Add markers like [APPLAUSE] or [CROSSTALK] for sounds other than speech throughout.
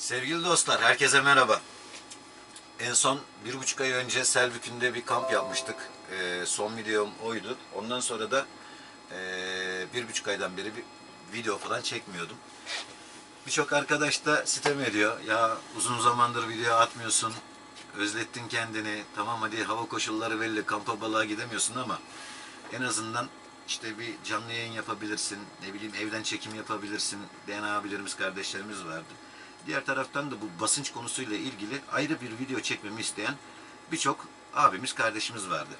Sevgili dostlar, herkese merhaba. En son bir buçuk ay önce Selbükü'nde bir kamp yapmıştık. Ee, son videom oydu. Ondan sonra da ee, bir buçuk aydan beri bir video falan çekmiyordum. Birçok arkadaş da sitem ediyor. Ya uzun zamandır video atmıyorsun, özlettin kendini. Tamam hadi hava koşulları belli, kampa balığa gidemiyorsun ama en azından işte bir canlı yayın yapabilirsin, ne bileyim evden çekim yapabilirsin diyen abilerimiz, kardeşlerimiz vardı. Diğer taraftan da bu basınç konusuyla ilgili ayrı bir video çekmemi isteyen birçok abimiz, kardeşimiz vardı.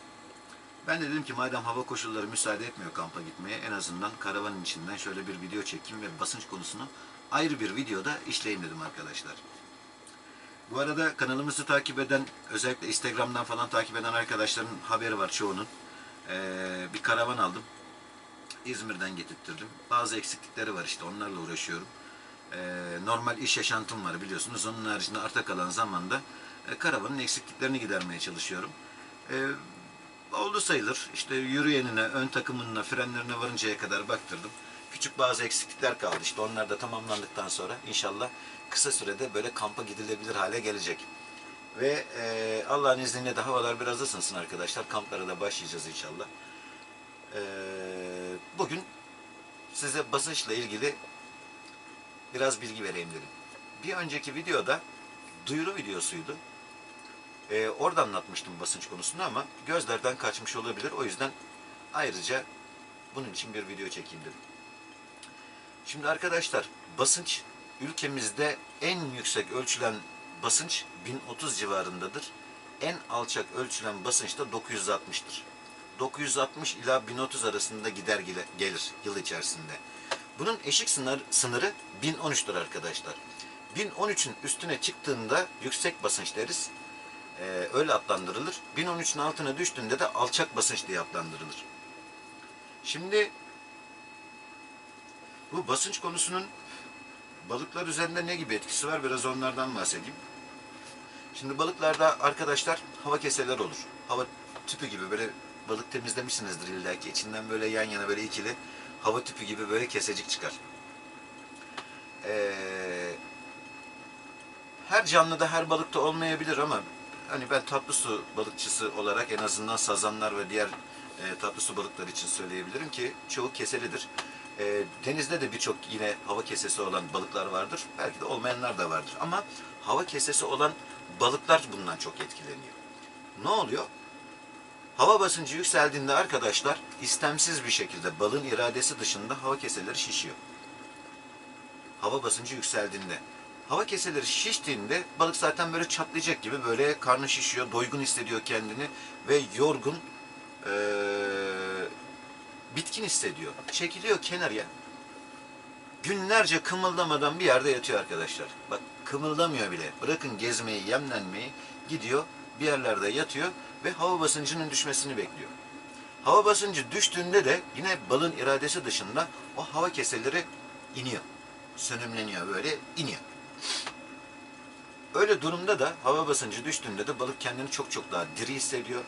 Ben de dedim ki madem hava koşulları müsaade etmiyor kampa gitmeye en azından karavanın içinden şöyle bir video çekeyim ve basınç konusunu ayrı bir videoda işleyeyim dedim arkadaşlar. Bu arada kanalımızı takip eden, özellikle Instagram'dan falan takip eden arkadaşların haberi var çoğunun. Ee, bir karavan aldım. İzmir'den getirttirdim. Bazı eksiklikleri var işte onlarla uğraşıyorum. Ee, normal iş yaşantım var biliyorsunuz. Onun haricinde arta kalan zamanda e, karavanın eksikliklerini gidermeye çalışıyorum. Ee, oldu sayılır. İşte yürüyenine, ön takımına, frenlerine varıncaya kadar baktırdım. Küçük bazı eksiklikler kaldı. İşte onlar da tamamlandıktan sonra inşallah kısa sürede böyle kampa gidilebilir hale gelecek. Ve e, Allah'ın izniyle de havalar biraz ısınsın arkadaşlar. Kamplara da başlayacağız inşallah. E, bugün size basınçla ilgili biraz bilgi vereyim dedim. Bir önceki videoda duyuru videosuydu. E, orada anlatmıştım basınç konusunu ama gözlerden kaçmış olabilir. O yüzden ayrıca bunun için bir video çekeyim dedim. Şimdi arkadaşlar basınç ülkemizde en yüksek ölçülen basınç 1030 civarındadır. En alçak ölçülen basınç da 960'tır. 960 ila 1030 arasında gider gelir yıl içerisinde. Bunun eşik sınır, sınırı 1013'tür arkadaşlar. 1013'ün üstüne çıktığında yüksek basınç deriz. Ee, öyle adlandırılır. 1013'ün altına düştüğünde de alçak basınç diye adlandırılır. Şimdi bu basınç konusunun balıklar üzerinde ne gibi etkisi var biraz onlardan bahsedeyim. Şimdi balıklarda arkadaşlar hava keseler olur. Hava tüpü gibi böyle balık temizlemişsinizdir illa ki. İçinden böyle yan yana böyle ikili hava tüpü gibi böyle kesecik çıkar. Ee, her canlıda her balıkta olmayabilir ama hani ben tatlı su balıkçısı olarak en azından sazanlar ve diğer e, tatlı su balıkları için söyleyebilirim ki çoğu keselidir. E, denizde de birçok yine hava kesesi olan balıklar vardır. Belki de olmayanlar da vardır. Ama hava kesesi olan balıklar bundan çok etkileniyor. Ne oluyor? Hava basıncı yükseldiğinde arkadaşlar istemsiz bir şekilde balığın iradesi dışında hava keseleri şişiyor. Hava basıncı yükseldiğinde. Hava keseleri şiştiğinde balık zaten böyle çatlayacak gibi böyle karnı şişiyor, doygun hissediyor kendini ve yorgun, eee, bitkin hissediyor. Çekiliyor kenarıya. Günlerce kımıldamadan bir yerde yatıyor arkadaşlar. Bak kımıldamıyor bile. Bırakın gezmeyi, yemlenmeyi gidiyor bir yerlerde yatıyor ve hava basıncının düşmesini bekliyor. Hava basıncı düştüğünde de yine balın iradesi dışında o hava keseleri iniyor. Sönümleniyor böyle iniyor. Öyle durumda da hava basıncı düştüğünde de balık kendini çok çok daha diri hissediyor.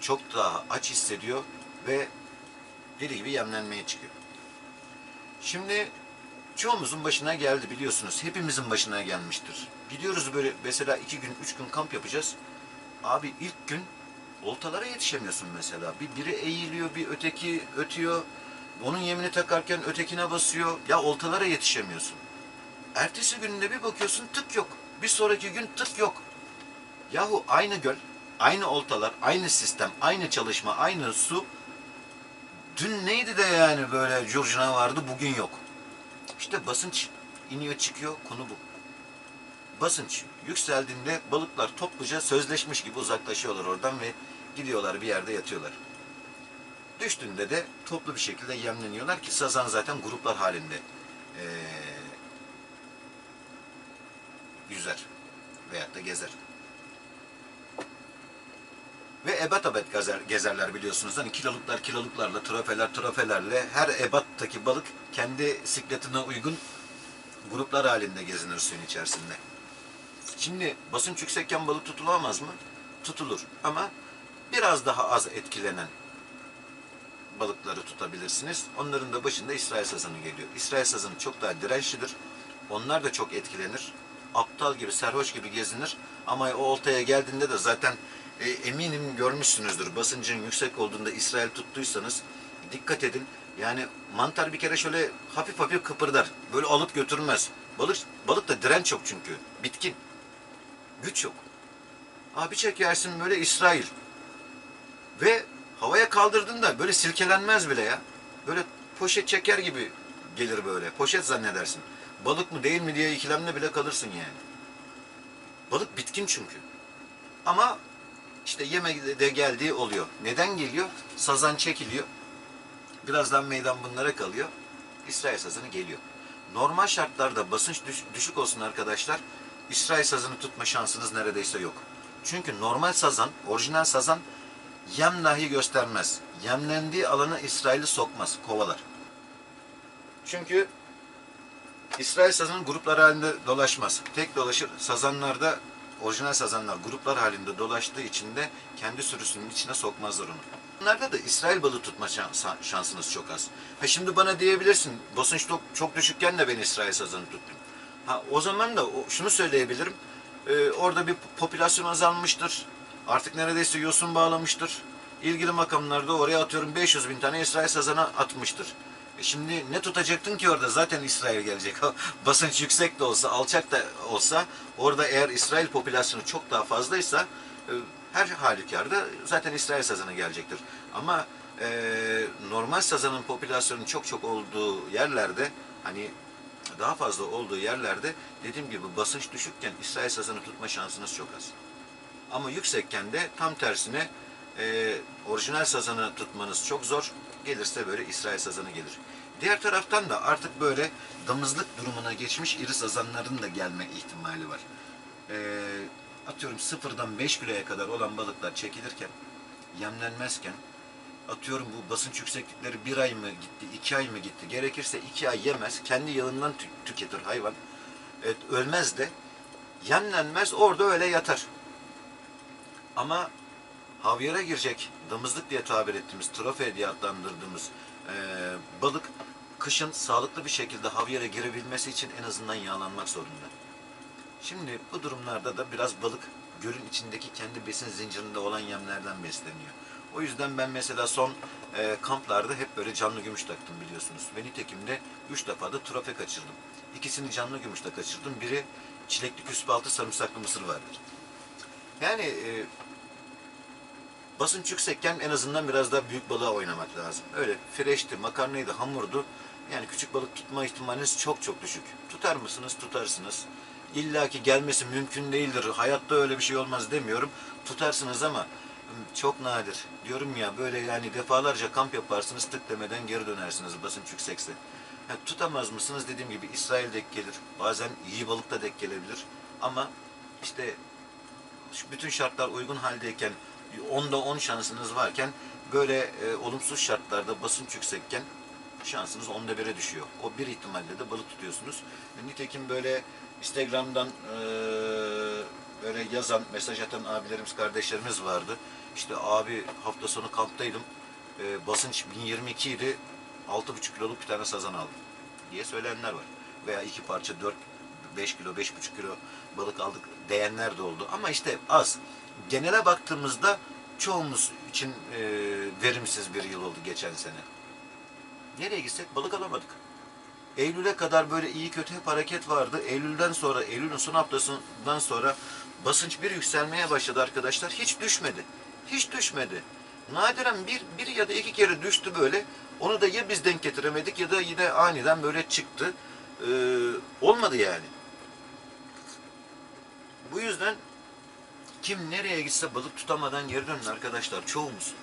Çok daha aç hissediyor ve deli gibi yemlenmeye çıkıyor. Şimdi çoğumuzun başına geldi biliyorsunuz. Hepimizin başına gelmiştir. Gidiyoruz böyle mesela iki gün, üç gün kamp yapacağız. Abi ilk gün oltalara yetişemiyorsun mesela. Bir biri eğiliyor, bir öteki ötüyor. Onun yemini takarken ötekine basıyor. Ya oltalara yetişemiyorsun. Ertesi gününde bir bakıyorsun tık yok. Bir sonraki gün tık yok. Yahu aynı göl, aynı oltalar, aynı sistem, aynı çalışma, aynı su. Dün neydi de yani böyle curcuna vardı bugün yok. İşte basınç iniyor çıkıyor konu bu. Basınç yükseldiğinde balıklar topluca sözleşmiş gibi uzaklaşıyorlar oradan ve gidiyorlar bir yerde yatıyorlar. Düştüğünde de toplu bir şekilde yemleniyorlar ki sazan zaten gruplar halinde eee, yüzer veyahut da gezer. Ve ebat ebat gezer, gezerler biliyorsunuz. Hani kiloluklar kiloluklarla, trofeler trofelerle her ebattaki balık kendi sikletine uygun gruplar halinde gezinir suyun içerisinde. Şimdi basınç yüksekken balık tutulamaz mı? Tutulur. Ama biraz daha az etkilenen balıkları tutabilirsiniz. Onların da başında İsrail sazanı geliyor. İsrail sazanı çok daha dirençlidir. Onlar da çok etkilenir. aptal gibi, serhoş gibi gezinir. Ama o oltaya geldiğinde de zaten e, eminim görmüşsünüzdür. Basıncın yüksek olduğunda İsrail tuttuysanız dikkat edin. Yani mantar bir kere şöyle hafif hafif kıpırdar. Böyle alıp götürmez. Balık balık da direnç yok çünkü. Bitkin. Güç yok. Abi çekersin böyle İsrail. Ve havaya kaldırdığında böyle silkelenmez bile ya. Böyle poşet çeker gibi gelir böyle. Poşet zannedersin. Balık mı değil mi diye ikilemde bile kalırsın yani. Balık bitkin çünkü. Ama işte yeme de geldiği oluyor. Neden geliyor? Sazan çekiliyor. Birazdan meydan bunlara kalıyor. İsrail sazanı geliyor. Normal şartlarda basınç düş- düşük olsun arkadaşlar. İsrail sazanı tutma şansınız neredeyse yok. Çünkü normal sazan, orijinal sazan yem dahi göstermez. Yemlendiği alanı İsrail'i sokmaz, kovalar. Çünkü İsrail sazanı gruplar halinde dolaşmaz. Tek dolaşır. Sazanlarda orijinal sazanlar gruplar halinde dolaştığı için de kendi sürüsünün içine sokmazlar onu. Bunlarda da İsrail balığı tutma şans- şansınız çok az. Ha şimdi bana diyebilirsin, basınç çok, çok düşükken de ben İsrail sazanı tuttum. Ha o zaman da şunu söyleyebilirim. Ee, orada bir popülasyon azalmıştır. Artık neredeyse yosun bağlamıştır. İlgili makamlarda oraya atıyorum 500 bin tane İsrail sazanı atmıştır. E şimdi ne tutacaktın ki orada? Zaten İsrail gelecek. [LAUGHS] Basınç yüksek de olsa, alçak da olsa orada eğer İsrail popülasyonu çok daha fazlaysa e, her halükarda zaten İsrail sazanı gelecektir. Ama e, normal sazanın popülasyonun çok çok olduğu yerlerde hani daha fazla olduğu yerlerde dediğim gibi basınç düşükken İsrail sazanı tutma şansınız çok az. Ama yüksekken de tam tersine e, orijinal sazanı tutmanız çok zor. Gelirse böyle İsrail sazanı gelir. Diğer taraftan da artık böyle damızlık durumuna geçmiş iri sazanların da gelme ihtimali var. E, atıyorum sıfırdan 5 kiloya kadar olan balıklar çekilirken, yemlenmezken, atıyorum bu basınç yükseklikleri bir ay mı gitti, iki ay mı gitti, gerekirse iki ay yemez, kendi yağından tü- tüketir hayvan. Evet, ölmez de, yemlenmez orada öyle yatar. Ama havyara girecek, damızlık diye tabir ettiğimiz, trofe diye adlandırdığımız eee, balık kışın sağlıklı bir şekilde havyara girebilmesi için en azından yağlanmak zorunda. Şimdi bu durumlarda da biraz balık gölün içindeki kendi besin zincirinde olan yemlerden besleniyor. O yüzden ben mesela son eee, kamplarda hep böyle canlı gümüş taktım biliyorsunuz. Ve nitekim de 3 defa da trofe kaçırdım. İkisini canlı gümüşle kaçırdım. Biri çilekli küspaltı sarımsaklı mısır vardır. Yani e, basınç yüksekken en azından biraz daha büyük balığa oynamak lazım. Öyle freşti, makarnaydı, hamurdu. Yani küçük balık tutma ihtimaliniz çok çok düşük. Tutar mısınız? Tutarsınız. İlla ki gelmesi mümkün değildir. Hayatta öyle bir şey olmaz demiyorum. Tutarsınız ama çok nadir. Diyorum ya böyle yani defalarca kamp yaparsınız tık demeden geri dönersiniz basınç yüksekse. Ha, tutamaz mısınız? Dediğim gibi İsrail denk gelir. Bazen iyi balık da denk gelebilir. Ama işte bütün şartlar uygun haldeyken 10'da 10 şansınız varken böyle e, olumsuz şartlarda basınç yüksekken şansınız 10'da 1'e düşüyor. O bir ihtimalle de balık tutuyorsunuz. E, Nitekim böyle Instagram'dan e, böyle yazan, mesaj atan abilerimiz, kardeşlerimiz vardı. İşte abi hafta sonu kamptaydım. E, basınç 1022 idi. 6,5 kiloluk bir tane sazan aldım diye söyleyenler var. Veya iki parça 4 5 kilo, 5,5 kilo balık aldık diyenler de oldu. Ama işte az. Genele baktığımızda çoğumuz için e, verimsiz bir yıl oldu geçen sene. Nereye gitsek balık alamadık. Eylül'e kadar böyle iyi kötü hep hareket vardı. Eylül'den sonra, Eylül'ün son haftasından sonra basınç bir yükselmeye başladı arkadaşlar. Hiç düşmedi. Hiç düşmedi. Nadiren bir, bir ya da iki kere düştü böyle. Onu da ya biz denk getiremedik ya da yine aniden böyle çıktı. Ee, olmadı yani. Bu yüzden kim nereye gitse balık tutamadan geri dönün arkadaşlar çoğumuz.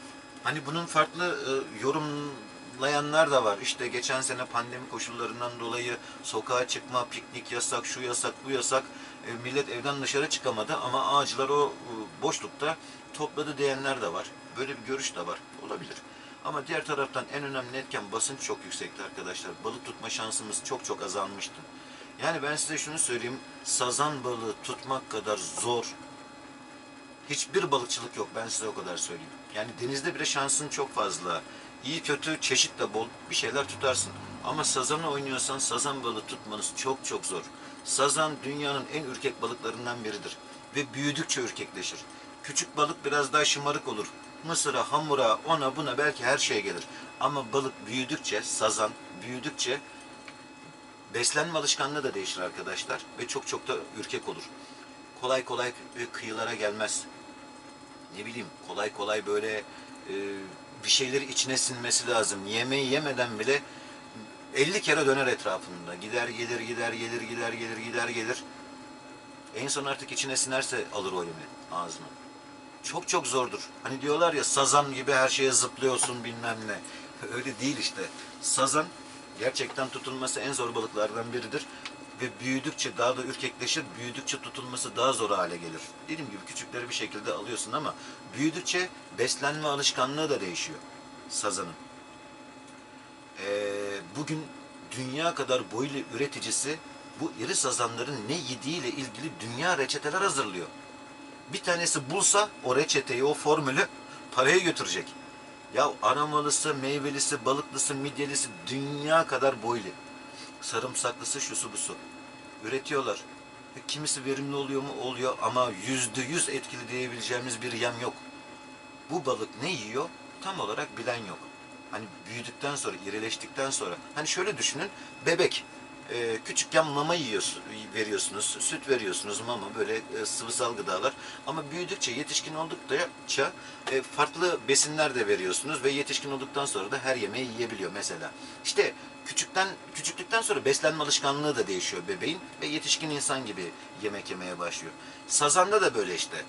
Hani bunun farklı e, yorumlayanlar da var. İşte geçen sene pandemi koşullarından dolayı sokağa çıkma, piknik yasak, şu yasak, bu yasak. E, millet evden dışarı çıkamadı ama ağaçlar o e, boşlukta topladı diyenler de var. Böyle bir görüş de var. Olabilir. Ama diğer taraftan en önemli etken basınç çok yüksekti arkadaşlar. Balık tutma şansımız çok çok azalmıştı. Yani ben size şunu söyleyeyim. Sazan balığı tutmak kadar zor hiçbir balıkçılık yok ben size o kadar söyleyeyim. Yani denizde bile şansın çok fazla. İyi kötü çeşit de bol bir şeyler tutarsın. Ama sazanı oynuyorsan sazan balığı tutmanız çok çok zor. Sazan dünyanın en ürkek balıklarından biridir. Ve büyüdükçe ürkekleşir. Küçük balık biraz daha şımarık olur. Mısıra, hamura, ona buna belki her şeye gelir. Ama balık büyüdükçe, sazan büyüdükçe beslenme alışkanlığı da değişir arkadaşlar. Ve çok çok da ürkek olur. Kolay kolay e, kıyılara gelmez. Ne bileyim kolay kolay böyle e, bir şeyleri içine sinmesi lazım. Yemeği yemeden bile 50 kere döner etrafında. Gider gelir gider gelir gider gelir gider gelir. En son artık içine sinerse alır o yemeği ağzına. Çok çok zordur. Hani diyorlar ya sazan gibi her şeye zıplıyorsun bilmem ne. [LAUGHS] Öyle değil işte. Sazan gerçekten tutulması en zor balıklardan biridir. Ve büyüdükçe daha da ürkekleşir, büyüdükçe tutulması daha zor hale gelir. Dediğim gibi küçükleri bir şekilde alıyorsun ama büyüdükçe beslenme alışkanlığı da değişiyor sazanın. Ee, bugün dünya kadar boylu üreticisi bu iri sazanların ne yediğiyle ilgili dünya reçeteler hazırlıyor. Bir tanesi bulsa o reçeteyi, o formülü paraya götürecek. Ya aromalısı, meyvelisi, balıklısı, midyelisi dünya kadar boylu. Sarımsaklısı, şusu busu. Üretiyorlar. E, Kimisi verimli oluyor mu? Oluyor ama yüzde yüz etkili diyebileceğimiz bir yem yok. Bu balık ne yiyor? Tam olarak bilen yok. Hani büyüdükten sonra, irileştikten sonra. Hani şöyle düşünün, bebek. Ee, küçükken mama yiyorsun, veriyorsunuz, süt veriyorsunuz, mama böyle e, sıvısal gıdalar. Ama büyüdükçe, yetişkin oldukça e, farklı besinler de veriyorsunuz ve yetişkin olduktan sonra da her yemeği yiyebiliyor mesela. İşte küçükten küçüklükten sonra beslenme alışkanlığı da değişiyor bebeğin ve yetişkin insan gibi yemek yemeye başlıyor. Sazanda da böyle işte.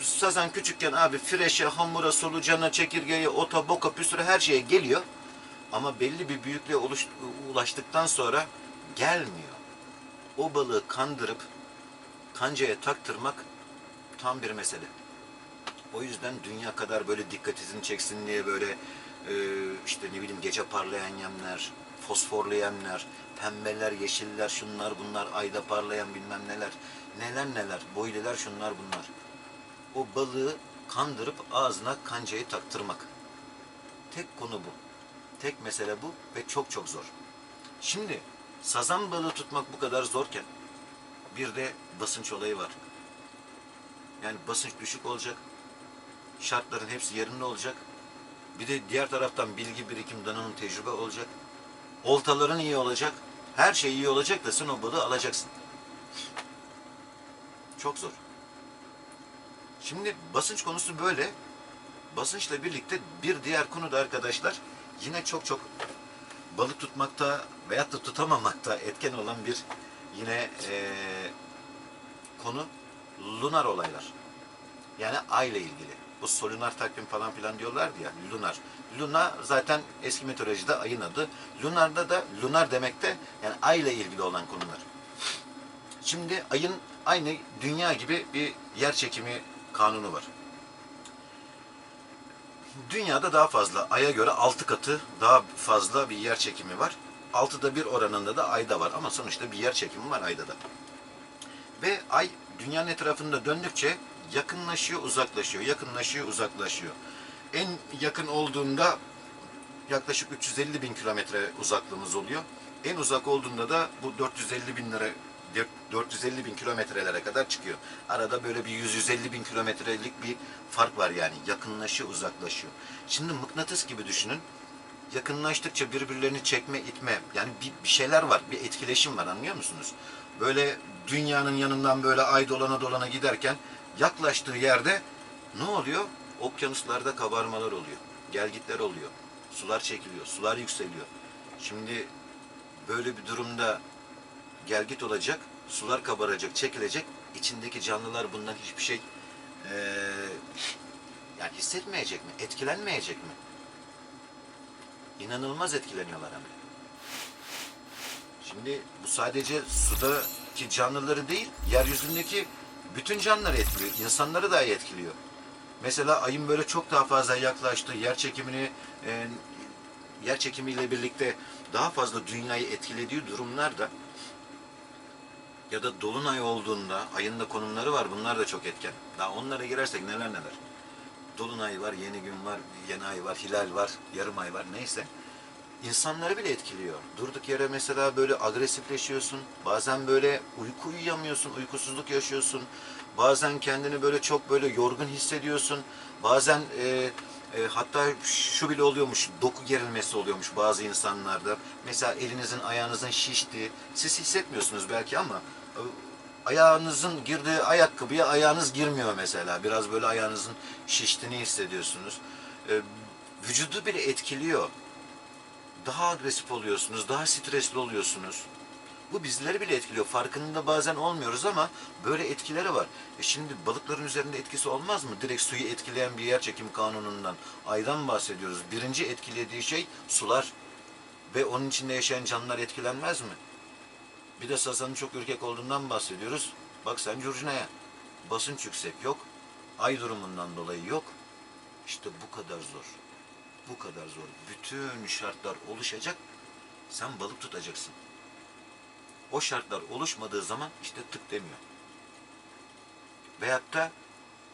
Sazan küçükken abi freşe, hamura, solucana, çekirgeye, ota, boka, püsüre her şeye geliyor. Ama belli bir büyüklüğe ulaştıktan sonra gelmiyor. O balığı kandırıp kancaya taktırmak tam bir mesele. O yüzden dünya kadar böyle dikkatinizi çeksin diye böyle e, işte ne bileyim gece parlayan yemler, fosforlu yemler, pembeler, yeşiller, şunlar bunlar, ayda parlayan bilmem neler, neler neler, boyliler şunlar bunlar. O balığı kandırıp ağzına kancayı taktırmak. Tek konu bu. Tek mesele bu ve çok çok zor. Şimdi sazan balığı tutmak bu kadar zorken bir de basınç olayı var. Yani basınç düşük olacak. Şartların hepsi yerinde olacak. Bir de diğer taraftan bilgi birikim, donanım, tecrübe olacak. Oltaların iyi olacak. Her şey iyi olacak da sen o balığı alacaksın. Çok zor. Şimdi basınç konusu böyle. Basınçla birlikte bir diğer konu da arkadaşlar yine çok çok balık tutmakta veyahut da tutamamakta etken olan bir yine eee, konu lunar olaylar. Yani ay ile ilgili. Bu solunar takvim falan filan diyorlardı ya lunar. Luna zaten eski mitolojide ayın adı. Lunarda da lunar demek de yani ay ile ilgili olan konular. Şimdi ayın aynı dünya gibi bir yer çekimi kanunu var. Dünyada daha fazla, aya göre 6 katı daha fazla bir yer çekimi var. 6'da bir oranında da ayda var ama sonuçta bir yer çekimi var ayda da. Ve ay dünyanın etrafında döndükçe yakınlaşıyor, uzaklaşıyor, yakınlaşıyor, uzaklaşıyor. En yakın olduğunda yaklaşık 350 bin kilometre uzaklığımız oluyor. En uzak olduğunda da bu 450 bin lira 450 bin kilometrelere kadar çıkıyor. Arada böyle bir 100-150 bin kilometrelik bir fark var yani. Yakınlaşıyor, uzaklaşıyor. Şimdi mıknatıs gibi düşünün. Yakınlaştıkça birbirlerini çekme, itme. Yani bir, bir şeyler var, bir etkileşim var anlıyor musunuz? Böyle dünyanın yanından böyle ay dolana dolana giderken yaklaştığı yerde ne oluyor? Okyanuslarda kabarmalar oluyor. Gelgitler oluyor. Sular çekiliyor, sular yükseliyor. Şimdi böyle bir durumda gelgit olacak, sular kabaracak, çekilecek. İçindeki canlılar bundan hiçbir şey eee, yani hissetmeyecek mi? Etkilenmeyecek mi? İnanılmaz etkileniyorlar hem de. Şimdi bu sadece sudaki canlıları değil, yeryüzündeki bütün canlıları etkiliyor. İnsanları dahi etkiliyor. Mesela ayın böyle çok daha fazla yaklaştığı yer çekimini e, yer çekimiyle birlikte daha fazla dünyayı etkilediği durumlarda ya da dolunay olduğunda ayın da konumları var. Bunlar da çok etken. Daha onlara girersek neler neler. Dolunay var, yeni gün var, yeni ay var, hilal var, yarım ay var neyse. insanları bile etkiliyor. Durduk yere mesela böyle agresifleşiyorsun. Bazen böyle uyku uyuyamıyorsun, uykusuzluk yaşıyorsun. Bazen kendini böyle çok böyle yorgun hissediyorsun. Bazen e, e, hatta şu bile oluyormuş, doku gerilmesi oluyormuş bazı insanlarda. Mesela elinizin, ayağınızın şiştiği, siz hissetmiyorsunuz belki ama ayağınızın girdiği ayakkabıya ayağınız girmiyor mesela. Biraz böyle ayağınızın şiştiğini hissediyorsunuz. E, vücudu bile etkiliyor. Daha agresif oluyorsunuz, daha stresli oluyorsunuz. Bu bizleri bile etkiliyor. Farkında bazen olmuyoruz ama böyle etkileri var. E şimdi balıkların üzerinde etkisi olmaz mı? Direkt suyu etkileyen bir yer çekim kanunundan aydan bahsediyoruz. Birinci etkilediği şey sular ve onun içinde yaşayan canlılar etkilenmez mi? Bir de sazanın çok ürkek olduğundan bahsediyoruz. Bak sen curcunaya. Basınç yüksek yok. Ay durumundan dolayı yok. İşte bu kadar zor. Bu kadar zor. Bütün şartlar oluşacak. Sen balık tutacaksın. O şartlar oluşmadığı zaman işte tık demiyor. Veyahut da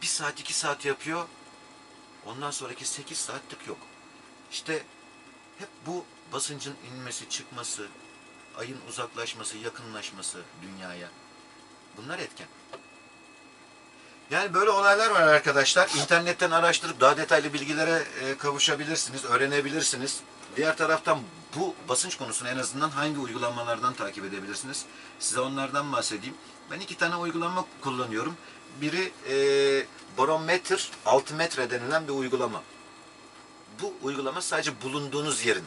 bir saat iki saat yapıyor. Ondan sonraki sekiz saat tık yok. İşte hep bu basıncın inmesi, çıkması, ayın uzaklaşması, yakınlaşması dünyaya. Bunlar etken. Yani böyle olaylar var arkadaşlar. İnternetten araştırıp daha detaylı bilgilere e, kavuşabilirsiniz, öğrenebilirsiniz. Diğer taraftan bu basınç konusunu en azından hangi uygulamalardan takip edebilirsiniz? Size onlardan bahsedeyim. Ben iki tane uygulama kullanıyorum. Biri e, barometre, altimetre denilen bir uygulama. Bu uygulama sadece bulunduğunuz yerin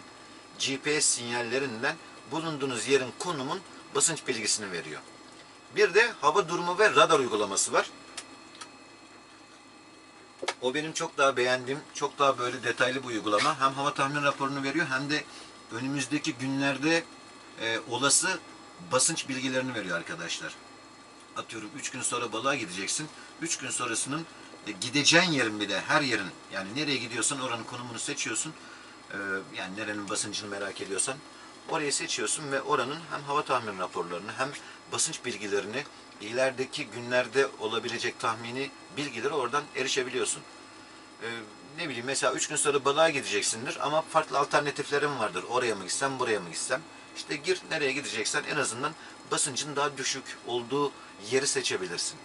GPS sinyallerinden bulunduğunuz yerin konumun basınç bilgisini veriyor. Bir de hava durumu ve radar uygulaması var. O benim çok daha beğendiğim, çok daha böyle detaylı bir uygulama. Hem hava tahmin raporunu veriyor hem de önümüzdeki günlerde e, olası basınç bilgilerini veriyor arkadaşlar. Atıyorum 3 gün sonra balığa gideceksin. 3 gün sonrasının e, gideceğin yerin bir de her yerin yani nereye gidiyorsan oranın konumunu seçiyorsun. E, yani nerenin basıncını merak ediyorsan orayı seçiyorsun ve oranın hem hava tahmin raporlarını hem basınç bilgilerini ilerideki günlerde olabilecek tahmini bilgileri oradan erişebiliyorsun. Ee, ne bileyim mesela 3 gün sonra balığa gideceksindir ama farklı alternatiflerin vardır. Oraya mı gitsem, buraya mı gitsem? İşte gir nereye gideceksen en azından basıncın daha düşük olduğu yeri seçebilirsin.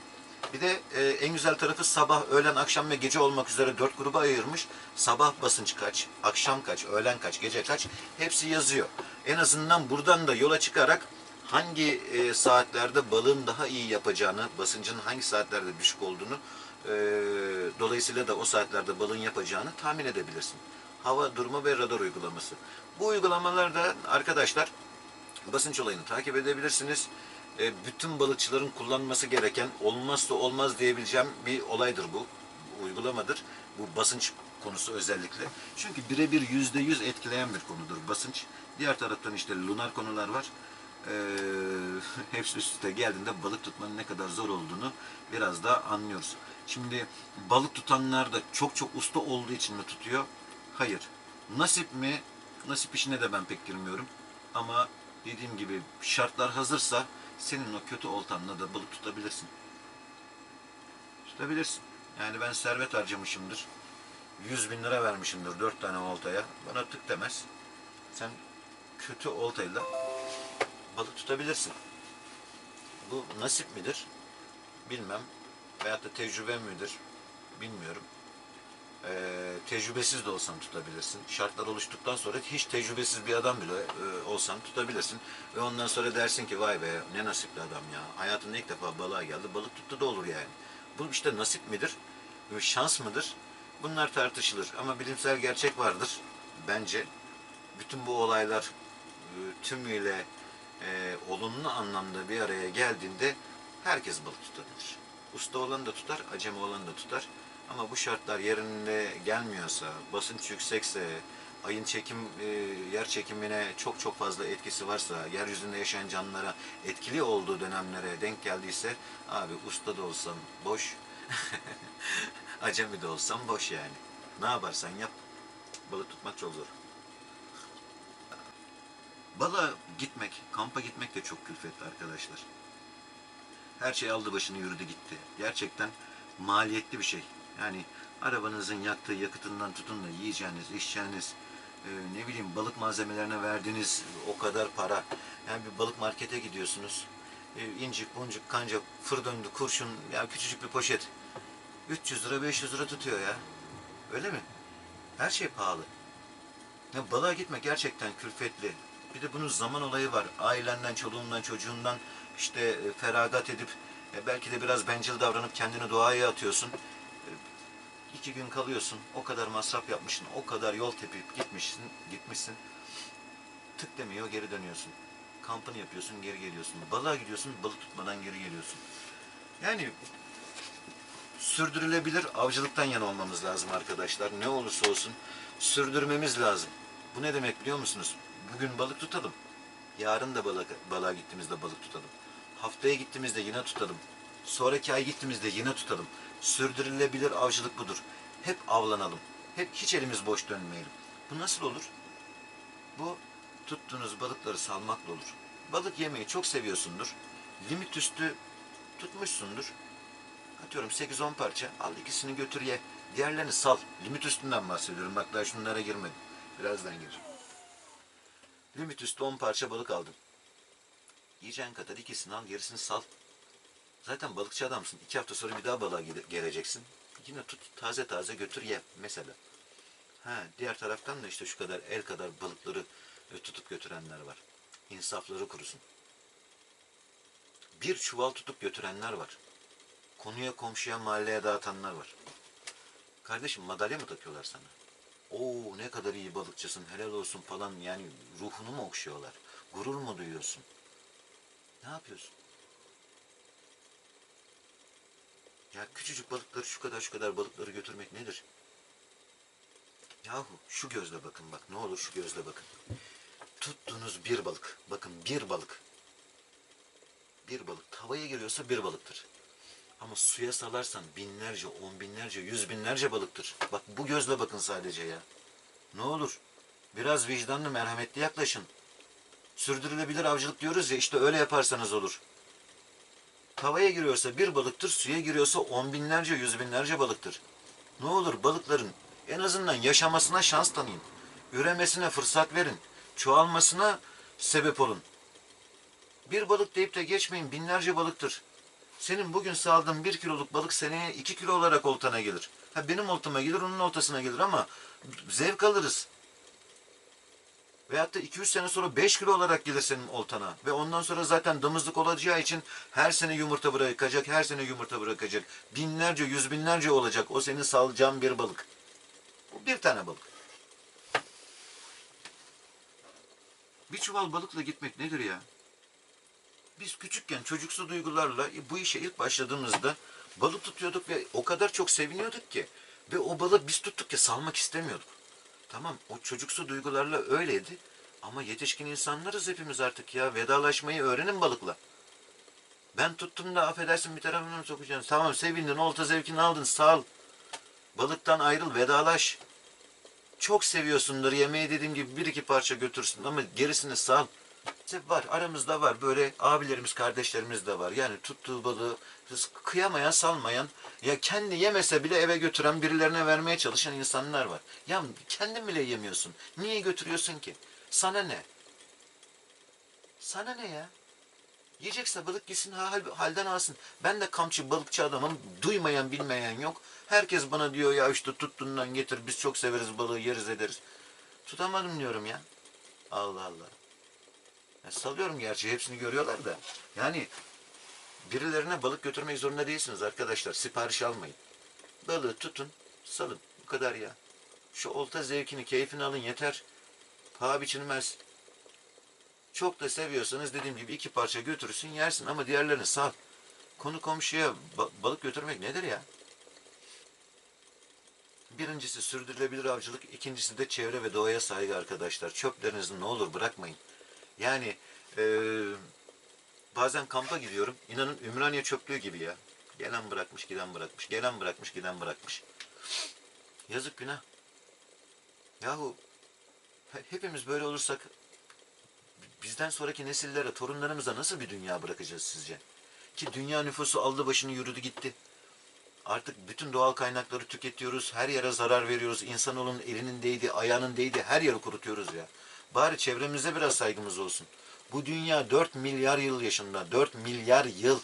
Bir de e, en güzel tarafı sabah, öğlen, akşam ve gece olmak üzere dört gruba ayırmış. Sabah basınç kaç, akşam kaç, öğlen kaç, gece kaç hepsi yazıyor. En azından buradan da yola çıkarak hangi e, saatlerde balığın daha iyi yapacağını, basıncın hangi saatlerde düşük olduğunu e, dolayısıyla da o saatlerde balığın yapacağını tahmin edebilirsin. Hava durumu ve radar uygulaması. Bu uygulamalarda arkadaşlar basınç olayını takip edebilirsiniz. E, bütün balıkçıların kullanması gereken olmazsa olmaz diyebileceğim bir olaydır bu. Uygulamadır. Bu basınç konusu özellikle. Çünkü birebir yüzde yüz etkileyen bir konudur basınç. Diğer taraftan işte lunar konular var. E, [LAUGHS] hepsi üst üste geldiğinde balık tutmanın ne kadar zor olduğunu biraz daha anlıyoruz. Şimdi balık tutanlar da çok çok usta olduğu için mi tutuyor? Hayır. Nasip mi? Nasip işine de ben pek girmiyorum. Ama dediğim gibi şartlar hazırsa senin o kötü oltanla da balık tutabilirsin. Tutabilirsin. Yani ben servet harcamışımdır. 100 bin lira vermişimdir 4 tane oltaya. Bana tık demez. Sen kötü oltayla balık tutabilirsin. Bu nasip midir? Bilmem. Veyahut da tecrübe midir? Bilmiyorum. Ee, tecrübesiz de olsan tutabilirsin. Şartlar oluştuktan sonra hiç tecrübesiz bir adam bile e, olsan tutabilirsin. Ve ondan sonra dersin ki vay be ne nasipli adam ya. Hayatında ilk defa balığa geldi. Balık tuttu da olur yani. Bu işte nasip midir? Şans mıdır? Bunlar tartışılır. Ama bilimsel gerçek vardır. Bence bütün bu olaylar e, tümüyle e, olumlu anlamda bir araya geldiğinde herkes balık tutabilir. Usta olan da tutar, acemi olan da tutar. Ama bu şartlar yerinde gelmiyorsa, basınç yüksekse, ayın çekim, e, yer çekimine çok çok fazla etkisi varsa, yeryüzünde yaşayan canlılara etkili olduğu dönemlere denk geldiyse, abi usta da olsan boş, [LAUGHS] acemi de olsan boş yani. Ne yaparsan yap, balık tutmak çok zor. Balığa gitmek, kampa gitmek de çok külfetli arkadaşlar. Her şey aldı başını yürüdü gitti. Gerçekten maliyetli bir şey. Yani arabanızın yaktığı yakıtından tutun da yiyeceğiniz, içeceğiniz, e, ne bileyim balık malzemelerine verdiğiniz o kadar para. Yani bir balık markete gidiyorsunuz. E, incik, boncuk, kanca, fır döndü, kurşun, ya küçücük bir poşet. 300 lira, 500 lira tutuyor ya. Öyle mi? Her şey pahalı. Ya balığa gitmek gerçekten külfetli. Bir de bunun zaman olayı var. Ailenden, çoluğundan, çocuğundan işte e, feragat edip e, belki de biraz bencil davranıp kendini doğaya atıyorsun. İki gün kalıyorsun. O kadar masraf yapmışsın. O kadar yol tepip gitmişsin. Gitmişsin. Tık demiyor geri dönüyorsun. Kampını yapıyorsun geri geliyorsun. Balığa gidiyorsun balık tutmadan geri geliyorsun. Yani sürdürülebilir avcılıktan yana olmamız lazım arkadaşlar. Ne olursa olsun sürdürmemiz lazım. Bu ne demek biliyor musunuz? Bugün balık tutalım. Yarın da balık, balığa gittiğimizde balık tutalım. Haftaya gittiğimizde yine tutalım. Sonraki ay gittiğimizde yine tutalım. Sürdürülebilir avcılık budur. Hep avlanalım. Hep hiç elimiz boş dönmeyelim. Bu nasıl olur? Bu tuttuğunuz balıkları salmakla olur. Balık yemeyi çok seviyorsundur. Limit üstü tutmuşsundur. Atıyorum 8-10 parça. Al ikisini götür ye. Diğerlerini sal. Limit üstünden bahsediyorum. Bak daha şunlara girmedim. Birazdan gir. Limit üstü 10 parça balık aldım. Yiyeceğin kadar ikisini al gerisini sal. Zaten balıkçı adamsın. İki hafta sonra bir daha balığa gele- geleceksin. Yine tut taze taze götür ye mesela. Ha, diğer taraftan da işte şu kadar el kadar balıkları e, tutup götürenler var. İnsafları kurusun. Bir çuval tutup götürenler var. Konuya komşuya mahalleye dağıtanlar var. Kardeşim madalya mı takıyorlar sana? Oo ne kadar iyi balıkçısın helal olsun falan yani ruhunu mu okşuyorlar? Gurur mu duyuyorsun? Ne yapıyorsun? Ya küçücük balıkları şu kadar şu kadar balıkları götürmek nedir? Yahu şu gözle bakın bak ne olur şu gözle bakın. Tuttuğunuz bir balık. Bakın bir balık. Bir balık. Tavaya giriyorsa bir balıktır. Ama suya salarsan binlerce, on binlerce, yüz binlerce balıktır. Bak bu gözle bakın sadece ya. Ne olur biraz vicdanlı, merhametli yaklaşın. Sürdürülebilir avcılık diyoruz ya işte öyle yaparsanız olur. Tavaya giriyorsa bir balıktır, suya giriyorsa on binlerce, yüz binlerce balıktır. Ne olur balıkların en azından yaşamasına şans tanıyın. Üremesine fırsat verin. Çoğalmasına sebep olun. Bir balık deyip de geçmeyin binlerce balıktır. Senin bugün saldığın bir kiloluk balık seneye iki kilo olarak oltana gelir. Ha benim oltama gelir onun oltasına gelir ama zevk alırız. Veyahut da 2-3 sene sonra 5 kilo olarak gelir senin oltana. Ve ondan sonra zaten damızlık olacağı için her sene yumurta bırakacak, her sene yumurta bırakacak. Binlerce, yüz binlerce olacak. O senin salacağın bir balık. Bir tane balık. Bir çuval balıkla gitmek nedir ya? Biz küçükken çocuksu duygularla bu işe ilk başladığımızda balık tutuyorduk ve o kadar çok seviniyorduk ki. Ve o balığı biz tuttuk ya salmak istemiyorduk. Tamam o çocuksu duygularla öyleydi. Ama yetişkin insanlarız hepimiz artık ya. Vedalaşmayı öğrenin balıkla. Ben tuttum da affedersin bir tarafına mı sokacaksın? Tamam sevindin, olta zevkini aldın, sağ Balıktan ayrıl, vedalaş. Çok seviyorsundur yemeği dediğim gibi bir iki parça götürsün ama gerisini sal. Var aramızda var böyle abilerimiz kardeşlerimiz de var. Yani tuttuğu balığı kıyamayan salmayan ya kendi yemese bile eve götüren birilerine vermeye çalışan insanlar var. Ya kendin bile yemiyorsun. Niye götürüyorsun ki? Sana ne? Sana ne ya? Yiyecekse balık gitsin hal, halden alsın. Ben de kamçı balıkçı adamım. Duymayan bilmeyen yok. Herkes bana diyor ya işte tuttuğundan getir biz çok severiz balığı yeriz ederiz. Tutamadım diyorum ya. Allah Allah. Salıyorum gerçi hepsini görüyorlar da. Yani birilerine balık götürmek zorunda değilsiniz arkadaşlar. Sipariş almayın. Balığı tutun, salın. Bu kadar ya. Şu olta zevkini, keyfini alın yeter. Paha biçilmez. Çok da seviyorsanız dediğim gibi iki parça götürürsün yersin ama diğerlerini sal. Konu komşuya ba- balık götürmek nedir ya? Birincisi sürdürülebilir avcılık, ikincisi de çevre ve doğaya saygı arkadaşlar. Çöplerinizi ne olur bırakmayın. Yani eee, bazen kampa gidiyorum. İnanın Ümraniye çöplüğü gibi ya. Gelen bırakmış, giden bırakmış. Gelen bırakmış, giden bırakmış. Yazık günah. Yahu he- hepimiz böyle olursak bizden sonraki nesillere, torunlarımıza nasıl bir dünya bırakacağız sizce? Ki dünya nüfusu aldı başını yürüdü gitti. Artık bütün doğal kaynakları tüketiyoruz. Her yere zarar veriyoruz. İnsanoğlunun elinin değdi, ayağının değdi her yeri kurutuyoruz ya. Bari çevremize biraz saygımız olsun. Bu dünya 4 milyar yıl yaşında. 4 milyar yıl.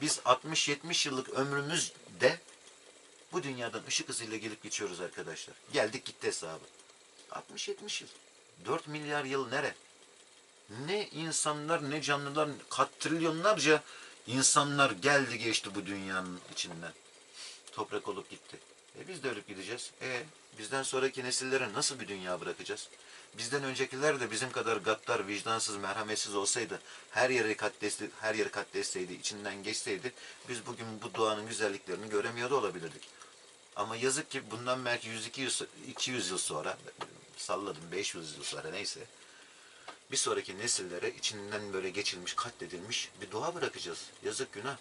Biz 60-70 yıllık ömrümüzde bu dünyadan ışık hızıyla gelip geçiyoruz arkadaşlar. Geldik gitti hesabı. 60-70 yıl. 4 milyar yıl nere? Ne insanlar ne canlılar kat trilyonlarca insanlar geldi geçti bu dünyanın içinden. Toprak olup gitti. E biz de ölüp gideceğiz. E bizden sonraki nesillere nasıl bir dünya bırakacağız? Bizden öncekiler de bizim kadar gaddar, vicdansız, merhametsiz olsaydı, her yeri katlesti, her yeri katletseydi, içinden geçseydi, biz bugün bu doğanın güzelliklerini göremiyor da olabilirdik. Ama yazık ki bundan belki 100-200 200 yıl sonra, salladım 500 yıl sonra neyse, bir sonraki nesillere içinden böyle geçilmiş, katledilmiş bir doğa bırakacağız. Yazık günah.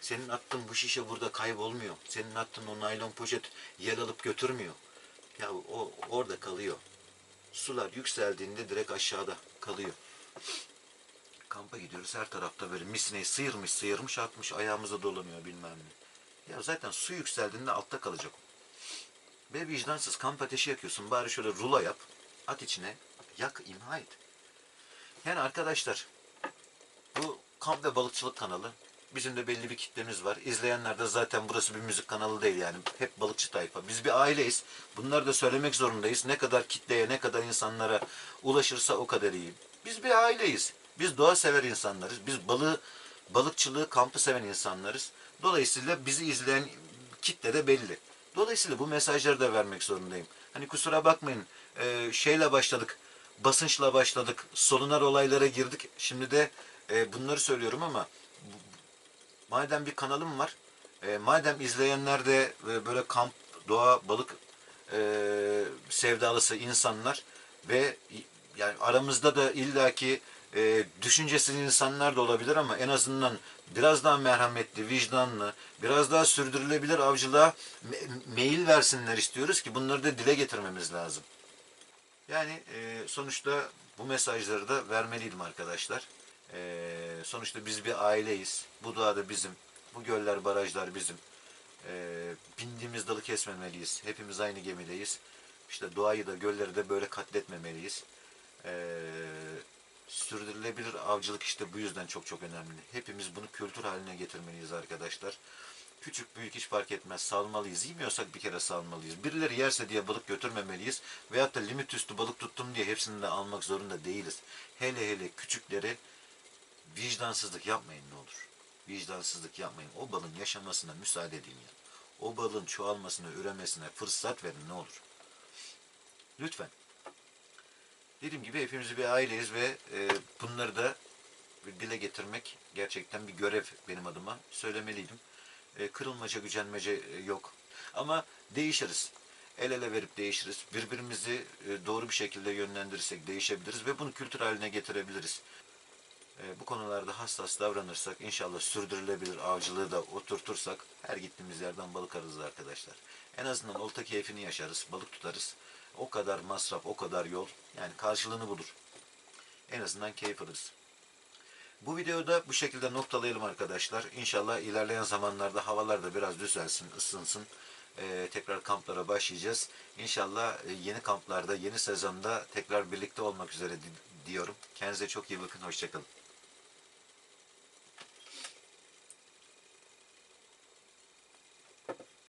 Senin attığın bu şişe burada kaybolmuyor. Senin attığın o naylon poşet yel alıp götürmüyor. Ya o orada kalıyor. Sular yükseldiğinde direkt aşağıda kalıyor. Kampa gidiyoruz her tarafta böyle misineyi sıyırmış sıyırmış atmış ayağımıza dolanıyor bilmem ne. Ya zaten su yükseldiğinde altta kalacak o. Ve vicdansız kamp ateşi yakıyorsun. Bari şöyle rulo yap. At içine. Yak imha et. Yani arkadaşlar bu kamp ve balıkçılık kanalı. Bizim de belli bir kitlemiz var. İzleyenler de zaten burası bir müzik kanalı değil yani. Hep balıkçı tayfa. Biz bir aileyiz. Bunları da söylemek zorundayız. Ne kadar kitleye, ne kadar insanlara ulaşırsa o kadar iyi. Biz bir aileyiz. Biz doğa sever insanlarız. Biz balığı, balıkçılığı, kampı seven insanlarız. Dolayısıyla bizi izleyen kitle de belli. Dolayısıyla bu mesajları da vermek zorundayım. Hani kusura bakmayın e, şeyle başladık, basınçla başladık, solunar olaylara girdik. Şimdi de e, bunları söylüyorum ama madem bir kanalım var, e, madem izleyenler de e, böyle kamp, doğa, balık e, sevdalısı insanlar ve yani aramızda da illaki e, düşüncesiz insanlar da olabilir ama en azından biraz daha merhametli, vicdanlı, biraz daha sürdürülebilir avcılığa me- meyil versinler istiyoruz ki bunları da dile getirmemiz lazım. Yani e, sonuçta bu mesajları da vermeliydim arkadaşlar. E, sonuçta biz bir aileyiz. Bu doğada bizim. Bu göller, barajlar bizim. E, bindiğimiz dalı kesmemeliyiz. Hepimiz aynı gemideyiz. İşte doğayı da gölleri de böyle katletmemeliyiz. E, sürdürülebilir avcılık işte bu yüzden çok çok önemli. Hepimiz bunu kültür haline getirmeliyiz arkadaşlar. Küçük büyük hiç fark etmez. Salmalıyız. Yemiyorsak bir kere salmalıyız. Birileri yerse diye balık götürmemeliyiz. Veyahut da limit üstü balık tuttum diye hepsini de almak zorunda değiliz. Hele hele küçükleri vicdansızlık yapmayın ne olur. Vicdansızlık yapmayın. O balın yaşamasına müsaade edin ya. O balın çoğalmasına, üremesine fırsat verin ne olur. Lütfen. Dediğim gibi hepimiz bir aileyiz ve e, bunları da dile getirmek gerçekten bir görev benim adıma. Söylemeliydim. E, kırılmaca, gücenmece e, yok. Ama değişiriz. El ele verip değişiriz. Birbirimizi e, doğru bir şekilde yönlendirirsek değişebiliriz ve bunu kültür haline getirebiliriz. E, bu konularda hassas davranırsak inşallah sürdürülebilir avcılığı da oturtursak her gittiğimiz yerden balık ararız arkadaşlar. En azından olta keyfini yaşarız, balık tutarız. O kadar masraf, o kadar yol yani karşılığını bulur. En azından keyif alırız. Bu videoda bu şekilde noktalayalım arkadaşlar. İnşallah ilerleyen zamanlarda havalar da biraz düzelsin, ısınsın. Ee, tekrar kamplara başlayacağız. İnşallah e, yeni kamplarda, yeni sezonda tekrar birlikte olmak üzere di- diyorum. Kendinize çok iyi bakın. Hoşçakalın.